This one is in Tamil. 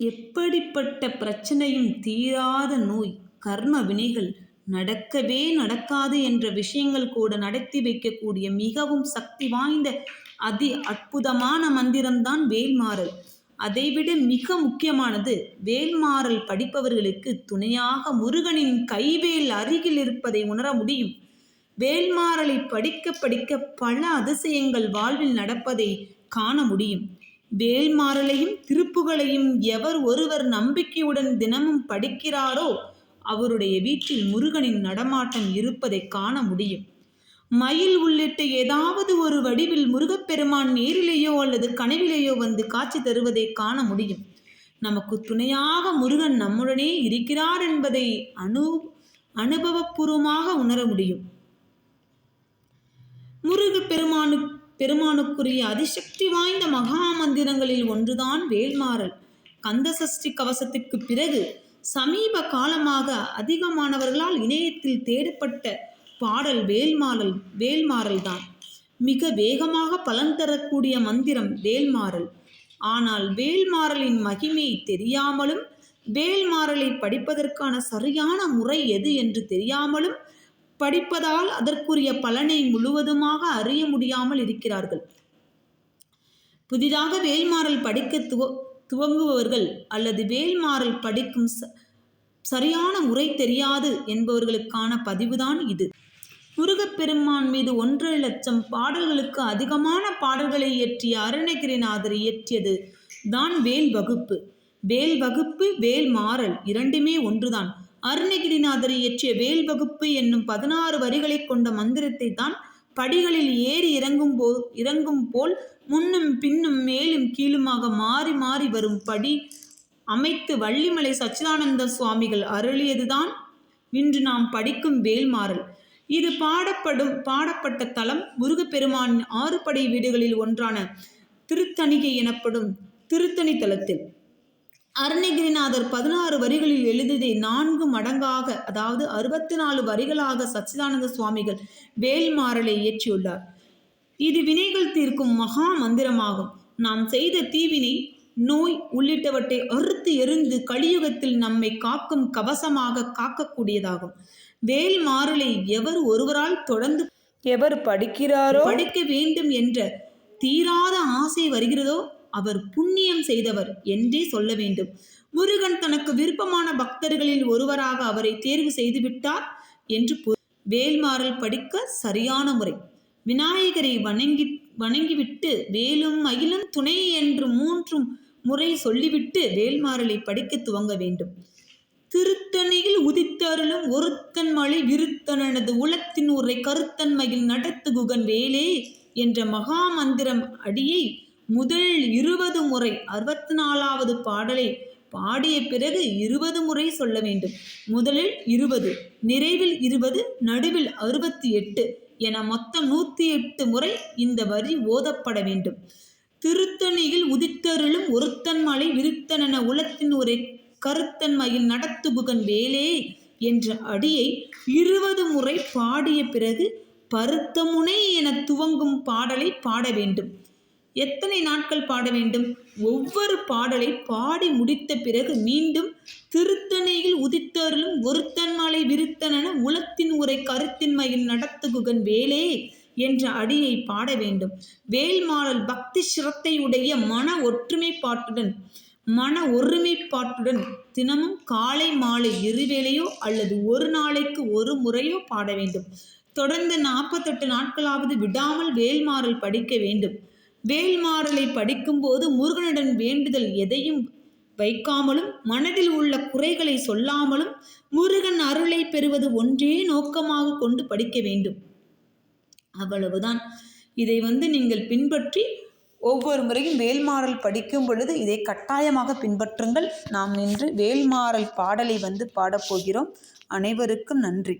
எப்படிப்பட்ட பிரச்சனையும் தீராத நோய் கர்ம வினைகள் நடக்கவே நடக்காது என்ற விஷயங்கள் கூட நடத்தி வைக்கக்கூடிய மிகவும் சக்தி வாய்ந்த அதி அற்புதமான மந்திரம்தான் வேல்மாறல். அதைவிட மிக முக்கியமானது வேல்மாறல் படிப்பவர்களுக்கு துணையாக முருகனின் கைவேல் அருகில் இருப்பதை உணர முடியும். வேல்மாறலை படிக்க படிக்க பல அதிசயங்கள் வாழ்வில் நடப்பதை காண முடியும். வேல்மாறலையும் திருப்புகளையும் எவர் ஒருவர் நம்பிக்கையுடன் தினமும் படிக்கிறாரோ அவருடைய வீட்டில் முருகனின் நடமாட்டம் இருப்பதை காண முடியும். மயில் உள்ளிட்ட ஏதாவது ஒரு வடிவில் முருகப்பெருமான் நேரிலேயோ அல்லது கனவிலேயோ வந்து காட்சி தருவதை காண முடியும். நமக்கு துணையாக முருகன் நம்முடனே இருக்கிறார் என்பதை அனு அனுபவபூர்வமாக உணர முடியும். முருகப்பெருமானுக்கு பெருமானுக்குரிய அதிசக்தி வாய்ந்த மகா மந்திரங்களில் ஒன்றுதான் வேல்மாறல். கந்தசஷ்டி கவசத்துக்கு பிறகு சமீப காலமாக அதிகமானவர்களால் இணையத்தில் தேடப்பட்ட பாடல் வேல்மாறல் வேல்மாறல் தான் மிக வேகமாக பலன் தரக்கூடிய மந்திரம் வேல்மாறல். ஆனால் வேல்மாறலின் மகிமை தெரியாமலும் வேல்மாறலை படிப்பதற்கான சரியான முறை எது என்று தெரியாமலும் படிப்பதால் அதற்குரிய பலனை முழுவதுமாக அறிய முடியாமல் இருக்கிறார்கள். புதிதாக வேல்மாறல் படிக்க துவ துவங்குபவர்கள் அல்லது வேல்மாறல் படிக்கும் சரியான முறை தெரியாது என்பவர்களுக்கான பதிவுதான் இது. முருகப்பெருமான் மீது ஒன்றரை லட்சம் பாடல்களுக்கு அதிகமான பாடல்களை இயற்றிய அருணகிரிநாதர் இயற்றியது தான் வேல் வகுப்பு வேல் வகுப்பு வேல் மாறல் இரண்டுமே ஒன்றுதான். அருணகிரிநாதர் இயற்றிய வேல் வகுப்பு என்னும் பதினாறு வரிகளை கொண்ட மந்திரத்தை தான் படிகளில் ஏறி இறங்கும் போ இறங்கும் போல் முன்னும் பின்னும் மேலும் கீழுமாக மாறி மாறி வரும் படி அமைத்து வள்ளிமலை சச்சிதானந்த சுவாமிகள் அருளியதுதான். இன்று நாம் படிக்கும் வேல்மாறல் இது பாடப்படும் பாடப்பட்ட தலம் முருகப்பெருமான் ஆறு படை வீடுகளில் ஒன்றான திருத்தணிகை எனப்படும் திருத்தணி தலத்தில். அருணகிரிநாதர் பதினாறு வரிகளில் எழுதியதை நான்கு மடங்காக அதாவது அறுபத்தி நாலு வரிகளாக சச்சிதானந்த சுவாமிகள் வேல்மாறலை இயற்றியுள்ளார். இது வினைகள் தீர்க்கும் மகா மந்திரமாகும். நாம் செய்த தீவினை நோய் உள்ளிட்டவற்றை அறுத்து எரிந்து கலியுகத்தில் நம்மை காக்கும் கவசமாக காக்கக்கூடியதாகும். வேல் மாறலை எவர் ஒருவரால் தொடர்ந்து எவர் படிக்கிறாரோ? படிக்க வேண்டும் என்ற தீராத ஆசை வருகிறதோ? அவர் புண்ணியம் செய்தவர் என்றே சொல்ல வேண்டும். முருகன் தனக்கு விருப்பமான பக்தர்களில் ஒருவராக அவரை தேர்வு செய்துவிட்டார் என்று வேல்மாறல் படிக்க சரியான முறை. விநாயகரை வணங்கி வணங்கிவிட்டு வேலும் மயிலும் துணை என்று மூன்றும் முறை சொல்லிவிட்டு வேல்மாறலை படிக்க துவங்க வேண்டும். திருத்தணியில் உதித்தருளும் ஒருத்தன் மழை விருத்தனது உளத்தின் உரை கருத்தன்மையில் நடத்து குகன் வேலே என்ற மகா மந்திரம் அடியை முதல் இருபது முறை அறுபத்தி நாலாவது பாடலை பாடிய பிறகு இருபது முறை சொல்ல வேண்டும். முதலில் இருபது நிறைவில் இருபது நடுவில் அறுபத்தி எட்டு என மொத்தம் நூற்றி எட்டு முறை இந்த வரி ஓதப்பட வேண்டும். திருத்தணியில் உதித்தருளும் ஒருத்தன் மலை விருத்தனென உலத்தின் ஒரு கருத்தன்மையில் நடத்துபுகன் வேலே என்ற அடியை இருபது முறை பாடிய பிறகு பருத்தமுனை என துவங்கும் பாடலை பாட வேண்டும். எத்தனை நாட்கள் பாட வேண்டும்? ஒவ்வொரு பாடலை பாடி முடித்த பிறகு மீண்டும் திருத்தணையில் உதித்தருளும் ஒருத்தன் மாலை விருத்தனென உலத்தின் உரை கருத்தின்மையில் நடத்துகுகன் வேலே என்ற அடியை பாட வேண்டும். வேல்மாறல் பக்தி சிரத்தையுடைய மன ஒற்றுமைப்பாட்டுடன் மன ஒருமைப்பாட்டுடன் தினமும் காலை மாலை இருவேளையோ அல்லது ஒரு நாளைக்கு ஒரு முறையோ பாட வேண்டும். தொடர்ந்து நாற்பத்தெட்டு நாட்களாவது விடாமல் வேல்மாறல் படிக்க வேண்டும். வேல்மாறலை படிக்கும்போது முருகனுடன் வேண்டுதல் எதையும் வைக்காமலும் மனதில் உள்ள குறைகளை சொல்லாமலும் முருகன் அருளை பெறுவது ஒன்றே நோக்கமாக கொண்டு படிக்க வேண்டும். அவ்வளவுதான். இதை வந்து நீங்கள் பின்பற்றி ஒவ்வொரு முறையும் வேல்மாறல் படிக்கும் பொழுது இதை கட்டாயமாக பின்பற்றுங்கள். நாம் இன்று வேல்மாறல் பாடலை வந்து பாடப்போகிறோம் அனைவருக்கும் நன்றி.